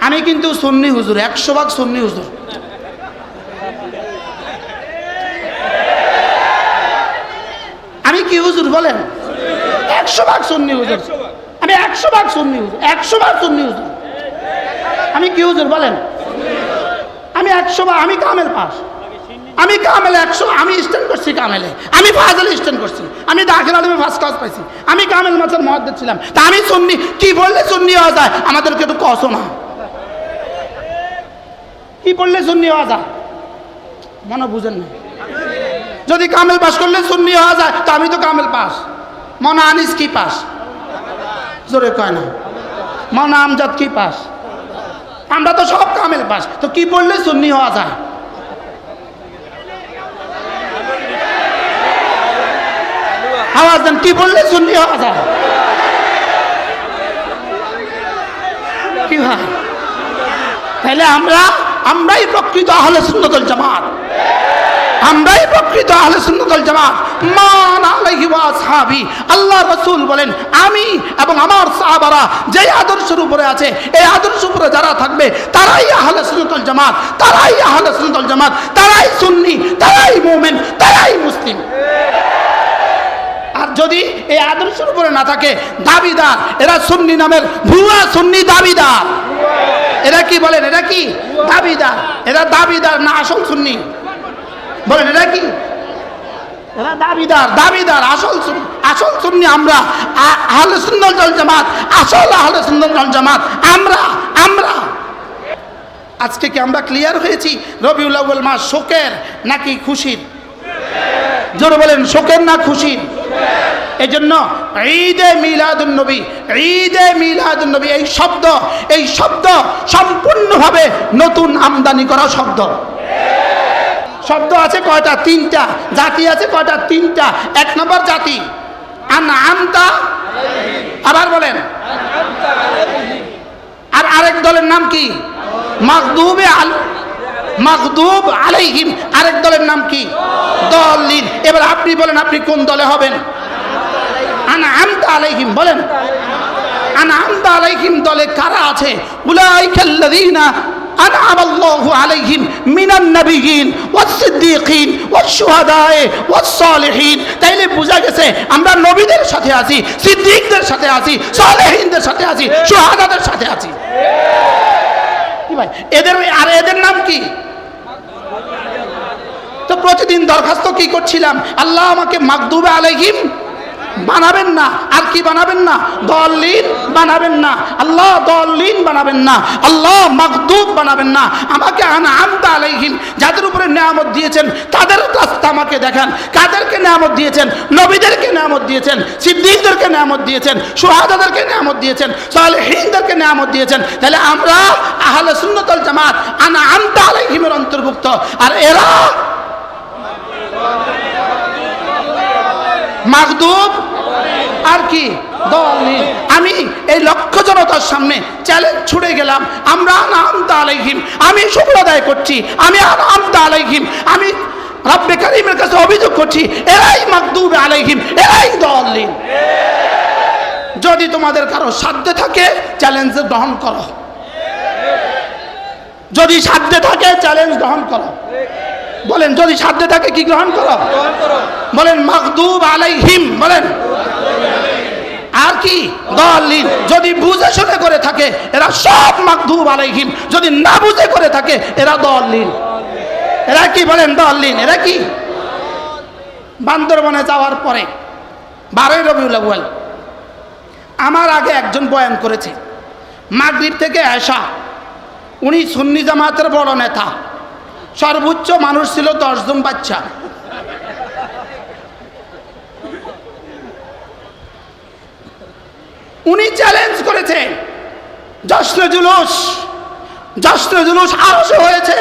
আমি কিন্তু সন্নি হুজুর, একশো ভাগ সন্নি হুজুর। আমি কি হুজুর বলেন? একশো ভাগ সন্নি হুজুর। আমি একশো ভাগ সন্নি হুজুর, একশো ভাগ সন্নি হুজুর। আমি কি হুজুর বলেন? আমি একশো ভাগ, আমি কামেল পাস। আমি কামেলে একশো, আমি স্ট্যান্ড করছি কামেলে। আমি ফাজল স্ট্যান্ড করছি। আমি দাখিল আলমে ফার্স্ট ক্লাস পাইছি। আমি কামেল মাছের মহাদ্দ ছিলাম। তা আমি সন্নি, কি বললে সুন্নি হওয়া যায়? আমাদেরকে একটু কসো না। কি বললে সুন্নি হওয়া যায়? মনে বুঝেন না যদি কামেল পাস করলে সুন্নি হওয়া যায়, তো আমি তো কামেল পাস। মনে আনিস কি পাস? জোরে কয় না। মনে আমজাদ কি পাস? আমরা তো সব কামেল পাস, তো কি পড়লে সুন্নি হওয়া যায়? আওয়াজ দেন, কি বললে সুন্নি হওয়া যায়? কি ভাই তাহলে আমরা আমরাই প্রকৃত আহলে সুন্নতুল জামাত। আমরাই প্রকৃত আহলে সুন্নতুল জামাত। মান আলাইহি আল্লাহ রাসূল বলেন, আমি এবং আমার সাহাবারা যে আদর্শের উপরে আছে, এই আদর্শ উপরে যারা থাকবে, তারাই আহলে সুন্নতুল জামাত। তারাই আহলে সুন্নতুল জামাত। তারাই সুন্নি, তারাই মুমিন, তারাই মুসলিম। আর যদি এই আদর্শের উপরে না থাকে, দাবিদার, এরা সুন্নি নামের ভুয়া সুন্নি দাবিদার। এরা কি বলেন, এরা কি? দাবিদার। এরা দাবিদার, না আসল সুন্নি। বলেন, এরা কি? দাবিদার দাবিদার, আসল আসল আমরা। ওয়াল জামাত, আসল ওয়াল জামাত, আমরা আমরা। আজকে কি আমরা ক্লিয়ার হয়েছি? শোকের নাকি খুশির? জোরে বলেন, শোকের না খুশির? এই জন্য ঈদে মিলাদুন নবী, ঈদে মিলাদুন নবী, এই শব্দ এই শব্দ সম্পূর্ণভাবে নতুন আমদানি করা শব্দ। শব্দ আছে কয়টা? তিনটা। জাতি আছে কয়টা? তিনটা। এক নম্বর জাতি। আন আমতা আবার বলেন। আর আরেক দলের নাম কি? মাকদুবে আল মাকদুব আলাইহিম। আরেক দলের নাম কি? দলিন এবার আপনি বলেন, আপনি কোন দলে হবেন? আনা আমতা আলাইহিম বলেন আনা আমতা আলাইহিম দলে কারা আছে উলাইকাল্লাযীনা أنعم الله عليهم من النبيين والصديقين والشهداء والصالحين তাইলে বোঝা গেছে আমরা নবীদের সাথে আছি সিদ্দিকদের সাথে আছি সালেহিনদের সাথে আছি সুহাদাদের সাথে আছি কি ভাই এদের আর এদের নাম কি তো প্রতিদিন দরখাস্ত কি করছিলাম আল্লাহ আমাকে মাকদুবে আলাইহিম বানাবেন না। আর কি বানাবেন না? দলিন বানাবেন না। আল্লাহ দলিন বানাবেন না। আল্লাহ মাকদুব বানাবেন না। আমাকে আনা আমতা আলাইহিম। যাদের উপরে নিয়ামত দিয়েছেন, তাদের রাস্তা আমাকে দেখান। কাদেরকে নিয়ামত দিয়েছেন? নবীদেরকে নিয়ামত দিয়েছেন। সিদ্দিকদেরকে নিয়ামত দিয়েছেন। সুহাদাদেরকে নিয়ামত দিয়েছেন। সালেহিনদেরকে নিয়ামত দিয়েছেন। তাহলে আমরা আহলে সুন্নতল জামাত আনা আমতা আলাইহিমের অন্তর্ভুক্ত। আর এরা মাকদুব আর কি? আমি এই লক্ষ জনতার সামনে চ্যালেঞ্জ ছুড়ে গেলাম। আমরা আনামদা আলাইহিম। আমি শুক্রদায় করছি। আমি আনামদা আলাইহিম। আমি রব্বে করিমের কাছে অভিযোগ করছি, এরাই মাকদুব আলাইহিম, এরাই দলিল যদি তোমাদের কারও সাধ্যে থাকে চ্যালেঞ্জ গ্রহণ করো। যদি সাধ্যে থাকে চ্যালেঞ্জ গ্রহণ করো। বলেন, যদি সাধ্যে থাকে কি গ্রহণ করো? বলেন মাকদুব আলাইহিম, বলেন। আর কি? দলিন যদি বুঝে শুনে করে থাকে, এরা সব মাকদুব আলাইহিম। যদি না বুঝে করে থাকে, এরা দলিন এরা কি বলেন দলিন এরা কি? বান্দরবনে যাওয়ার পরে, বারোই রবিউল আউয়াল, আমার আগে একজন বয়ান করেছে। মাগরিব থেকে আয়সা, উনি সুন্নি জামাতের বড় নেতা। সর্বোচ্চ মানুষ ছিল দশজন বাচ্চা। উনি চ্যালেঞ্জ করেছে জশ্ন জুলুস জশ্ন জুলুস আরশে হয়েছে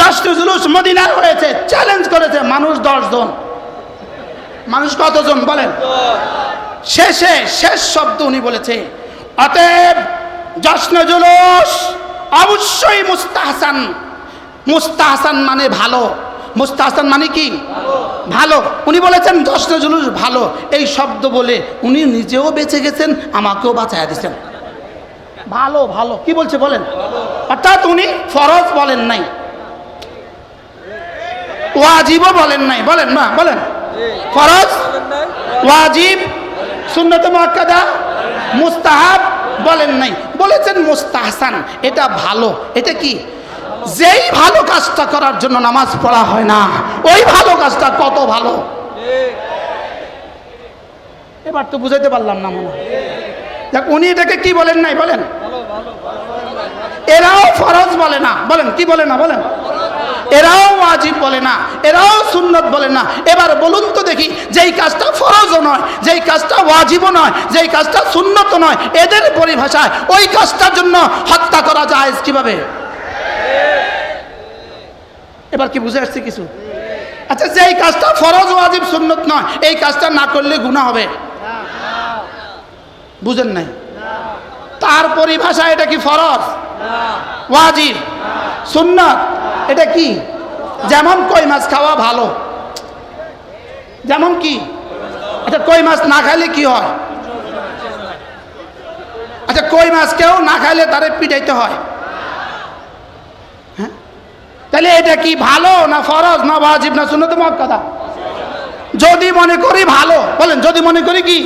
জশ্ন জুলুস মদিনার হয়েছে চ্যালেঞ্জ করেছে, মানুষ দশজন। মানুষ কতজন বলেন? শেষে শেষ শব্দ উনি বলেছে, অতএব জশ্ন জুলুস অবশ্যই মুস্তাহসান মুস্তাহসান মানে ভালো। মুস্তাহসান মানে কি? ভালো। উনি বলেছেন জশ্ন জুলুস ভালো। এই শব্দ বলে উনি নিজেও বেঁচে গেছেন, আমাকেও বাঁচাইয়া দিচ্ছেন ভালো ভালো। কি বলছে বলেন? অর্থাৎ উনি ফরজ বলেন নাই। ওয়াজিবও বলেন নাই। বলেন না, বলেন। ফরজ, ওয়াজিব, সুন্নত মুআক্কাদা মুস্তাহাব বলেন নাই। বলেছেন মুস্তাহসান, এটা ভালো। এটা কি? যেই ভালো কাজটা করার জন্য নামাজ পড়া হয় না, ওই ভালো কাজটা কত ভালো? এবার তো বুঝাইতে পারলাম না মনে দেখ, উনি এটাকে কি বলেন নাই বলেন? এরাও ফরজ বলে না। বলেন, কি বলে না বলেন? এরাও ওয়াজিব বলে না, এরাও সুন্নত বলে না। এবার বলুন তো দেখি, যেই কাজটা ফরজও নয়, যেই কাজটা ওয়াজিবও নয়, যেই কাজটা সুন্নত নয়, এদের পরিভাষায় ওই কাজটার জন্য হত্যা করা যায় কীভাবে? এবার কি বুঝে আসছে কিছু? আচ্ছা যে এই কাজটা ফরজ, ওয়াজিব, সুন্নত নয়, এই কাজটা না করলে গুণা হবে। বুঝেন নাই? তার পরিভাষা এটা কি ফরজ? ওয়াজিব? সুন্নত? এটা কি? যেমন কই মাছ খাওয়া ভালো। যেমন কি? আচ্ছা কই মাছ না খাইলে কি হয়? আচ্ছা কই মাছ কেউ না খাইলে তারে পিটাইতে হয় হ্যাঁ। তাহলে এটা কি ভালো না ফরজ, না ওয়াজিব, না সুন্নত কথা? যদি মনে করি ভালো, বলেন, যদি মনে করি কি?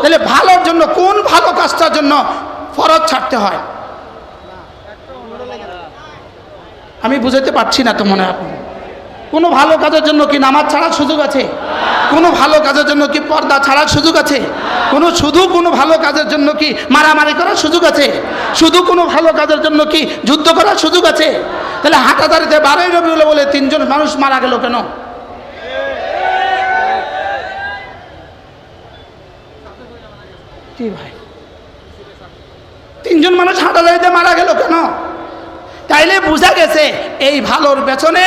তাহলে ভালোর জন্য, কোন ভালো কাজটার জন্য ফরজ ছাড়তে হয়? আমি বুঝাতে পারছি না তো মনে হয়। কোনো ভালো কাজের জন্য কি নামাজ ছাড়ার সুযোগ আছে? কোনো ভালো কাজের জন্য কি পর্দা ছাড়ার সুযোগ আছে? কোনো শুধু কোনো ভালো কাজের জন্য কি মারামারি করার সুযোগ আছে? শুধু কোনো ভালো কাজের জন্য কি যুদ্ধ করার সুযোগ আছে? তাহলে হাঁটাদারিতে বারোই রবিউল বলে তিনজন মানুষ মারা গেল কেন? কি ভাই? তিনজন মানুষ হাঁটাদারিতে মারা গেল কেন? তাইলে বোঝা গেছে এই ভালোর পেছনে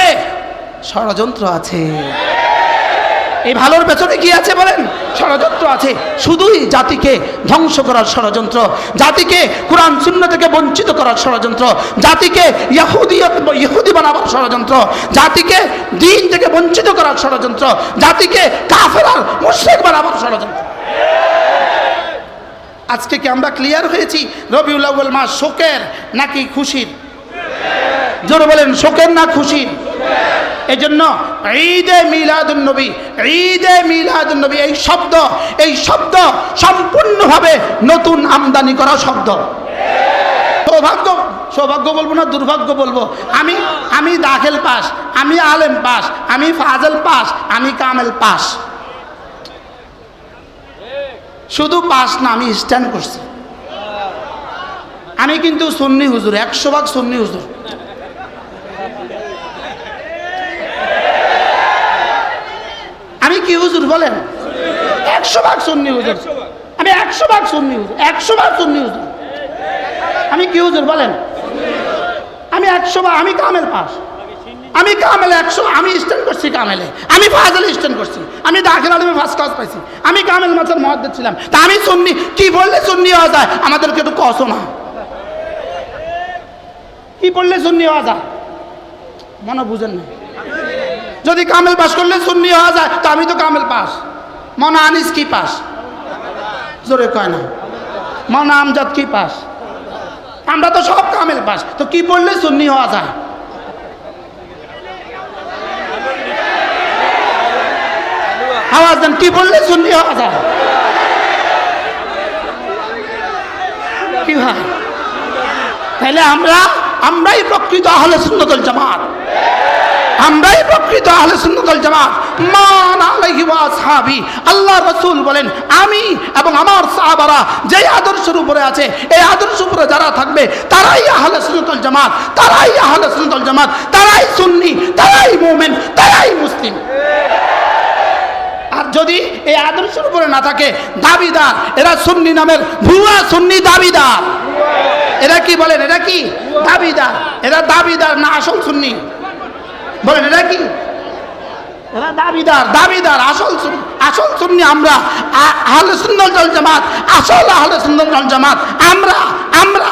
ষড়যন্ত্র আছে। এই ভালোর পেছনে কি আছে বলেন? ষড়যন্ত্র আছে। শুধুই জাতিকে ধ্বংস করার ষড়যন্ত্র, জাতিকে কোরআন শূন্য থেকে বঞ্চিত করার ষড়যন্ত্র, জাতিকে ইহুদিয়ত ইহুদি বানাবার ষড়যন্ত্র, জাতিকে দিন থেকে বঞ্চিত করার ষড়যন্ত্র, জাতিকে কাফেরার মুশ্রিক বানাবার ষড়যন্ত্র। আজকে কি আমরা ক্লিয়ার হয়েছি? রবিউল আউ্বাল মাস শোকের নাকি খুশির? জোরে বলেন, শোকের না খুশির? এই জন্য ঈদে মিলাদুন নবী, ঈদে মিলাদুন নবী, এই শব্দ এই শব্দ সম্পূর্ণভাবে নতুন আমদানি করা শব্দ। সৌভাগ্য সৌভাগ্য বলব না, দুর্ভাগ্য বলব। আমি আমি দাখিল পাস, আমি আলেম পাস, আমি ফাজল পাস, আমি কামেল পাস। শুধু পাস না, আমি স্ট্যান্ড করছি। আমি কিন্তু সুন্নি হুজুর, একশো ভাগ সুন্নি হুজুর আমি কি হুজুর বলেন। একশো ভাগ সুন্নি হুজুর। আমি একশো ভাগ সুন্নি হুজুর, একশো ভাগ সুন্নি হুজুর। আমি কি হুজুর বলেন? আমি একশো ভাগ, আমি কামেল পাস। আমি কামেলে একশো, আমি স্ট্যান্ড করছি কামেলে। আমি ফাজলে স্ট্যান্ড করছি। আমি দাখিল আলমে ফার্স্ট ক্লাস পাইছি। আমি কামেল মাছের মহদ্দের ছিলাম। তা আমি সুন্নি, কি বললে সুন্নি হওয়া যায়? আমাদেরকে একটু কষো না। কি বললে সুন্নি হওয়া যায়? মনে বুঝেন না। যদি কামেল পাস করলে সুন্নি হওয়া যায়, তো আমি তো কামেল পাস। মনে আনিস কি পাস? জোরে কয় না। মনে আমজাদ কি পাস? আমরা তো সব কামেল পাস, তো কি বললে সুন্নি হওয়া যায়? আওয়াজ দেন, কি বললে সুন্নি হওয়া যায়? তাহলে আমরা, আমরাই প্রকৃত আহলে সুন্নতুল জামাত। আমরাই প্রকৃত আহলে জামাত। মান আলাইহি ওয়া আল্লাহ রাসূল বলেন, আমি এবং আমার সাহাবারা যেই আদর্শের উপরে আছে, এই আদর্শ উপরে যারা থাকবে, তারাই আহলে জামাত, তারাই আহলে জামাত, তারাই সুন্নি, তারাই মুমিন, তারাই মুসলিম। আর যদি এই আদর্শের উপরে না থাকে, দাবিদার, এরা সুন্নি নামের ভুয়া সুন্নি দাবিদার। এরা কি বলেন, এরা কি? দাবিদার। এরা দাবিদার না আসল সুন্নি। বলেন, এটা কি? দাবিদার দাবিদার, আসল আসল সুন্নি আমরা। আহলে সুন্দর জল জামাত, আসল আহলে সুন্দর জল জামাত, আমরা আমরা।